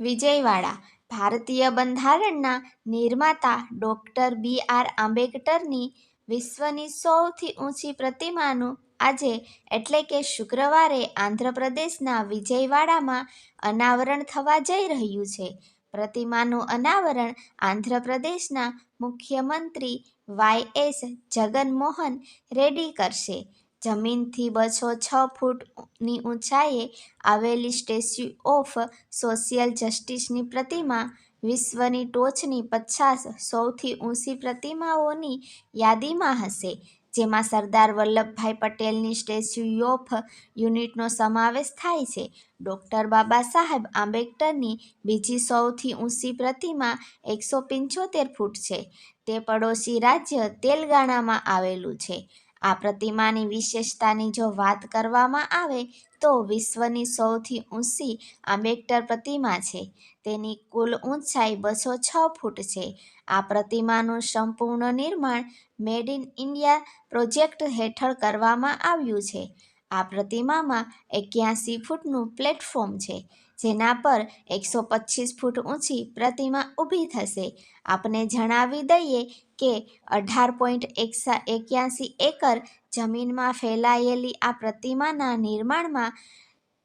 વિજયવાડા. ભારતીય બંધારણના નિર્માતા ડૉક્ટર બી આર આંબેડકરની વિશ્વની સૌથી ઊંચી પ્રતિમાનું આજે એટલે કે શુક્રવારે આંધ્રપ્રદેશના વિજયવાડામાં અનાવરણ થવા જઈ રહ્યું છે. પ્રતિમાનું અનાવરણ આંધ્રપ્રદેશના મુખ્યમંત્રી વાય એસ જગનમોહન રેડ્ડી કરશે. જમીનથી બસો છ ફૂટની ઊંચાઈએ આવેલી સ્ટેચ્યુ ઓફ સોશિયલ જસ્ટિસની પ્રતિમા, વિશ્વની ટોચની પચાસ સૌથી ઊંચી પ્રતિમાઓની યાદીમાં હશે, જેમાં સરદાર વલ્લભભાઈ પટેલની સ્ટેચ્યુ ઓફ યુનિટનો સમાવેશ થાય છે. ડૉક્ટર બાબા સાહેબ આંબેડકરની બીજી સૌથી ઊંચી પ્રતિમા એકસો પંચોતેર ફૂટ છે. તે પડોશી રાજ્ય તેલંગાણામાં આવેલું છે. આ પ્રતિમાની વિશેષતાની જો વાત કરવામાં આવે, તો વિશ્વની સૌથી ઊંચી આંબેડકર પ્રતિમા છે. તેની કુલ ઊંચાઈ બસો છ ફૂટ છે. આ પ્રતિમાનું સંપૂર્ણ નિર્માણ મેડ ઇન ઇન્ડિયા પ્રોજેક્ટ હેઠળ કરવામાં આવ્યું છે. આ પ્રતિમામાં એક્યાસી ફૂટનું પ્લેટફોર્મ છે, જેના પર એકસો પચીસ ફૂટ ઊંચી પ્રતિમા ઊભી થશે. આપને જણાવી દઈએ કે અઢાર પોઈન્ટ એકસા એક્યાસી એકર જમીનમાં ફેલાયેલી આ પ્રતિમાના નિર્માણમાં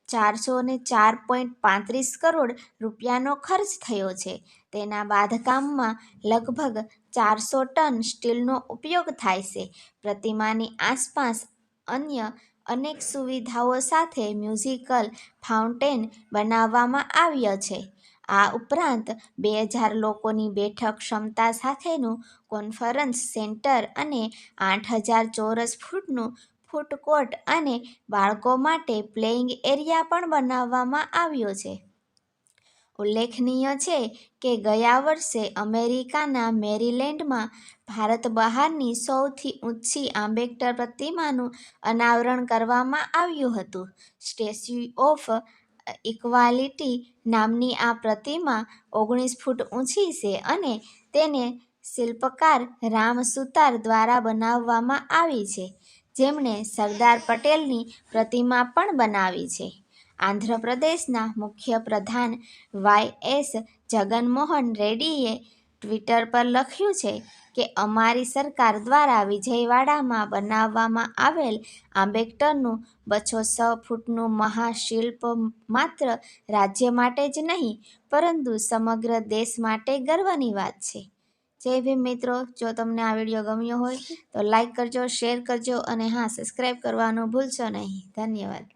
ચારસો ને ચાર પોઈન્ટ પાંત્રીસ કરોડ રૂપિયાનો ખર્ચ થયો છે. તેના બાંધકામમાં લગભગ ચારસો ટન સ્ટીલનો ઉપયોગ થાય છે. પ્રતિમાની આસપાસ અન્ય અનેક સુવિધાઓ સાથે મ્યુઝિકલ ફાઉન્ટેન બનાવવામાં આવ્યો છે. આ ઉપરાંત બે હજાર લોકોની બેઠક ક્ષમતા સાથેનું કોન્ફરન્સ સેન્ટર અને આઠ હજાર ચોરસ ફૂટનું ફૂડ કોર્ટ અને બાળકો માટે પ્લેઇંગ એરિયા પણ બનાવવામાં આવ્યો છે. ઉલ્લેખનીય છે કે ગયા વર્ષે અમેરિકાના મેરીલેન્ડમાં ભારત બહારની સૌથી ઊંચી આંબેડકર પ્રતિમાનું અનાવરણ કરવામાં આવ્યું હતું. સ્ટેચ્યુ ઓફ ઇક્વાલિટી નામની આ પ્રતિમા ઓગણીસ ફૂટ ઊંચી છે અને તેને શિલ્પકાર રામ સુતાર દ્વારા બનાવવામાં આવી છે. જેમણે સરદાર પટેલની પ્રતિમા પણ બનાવી છે. આંધ્રપ્રદેશના મુખ્ય પ્રધાન વાય એસ જગનમોહન રેડ્ડીએ ટ્વિટર પર લખ્યું છે કે અમારી સરકાર દ્વારા વિજયવાડામાં બનાવવામાં આવેલ આંબેડકરનું બસો છ ફૂટનું મહાશિલ્પ માત્ર રાજ્ય માટે જ નહીં, પરંતુ સમગ્ર દેશ માટે ગર્વની વાત છે. જય ભીમ મિત્રો, જો તમને આ વીડિયો ગમ્યો હોય તો લાઈક કરજો, શેર કરજો અને હા સબસ્ક્રાઈબ કરવાનું ભૂલશો નહીં. ધન્યવાદ.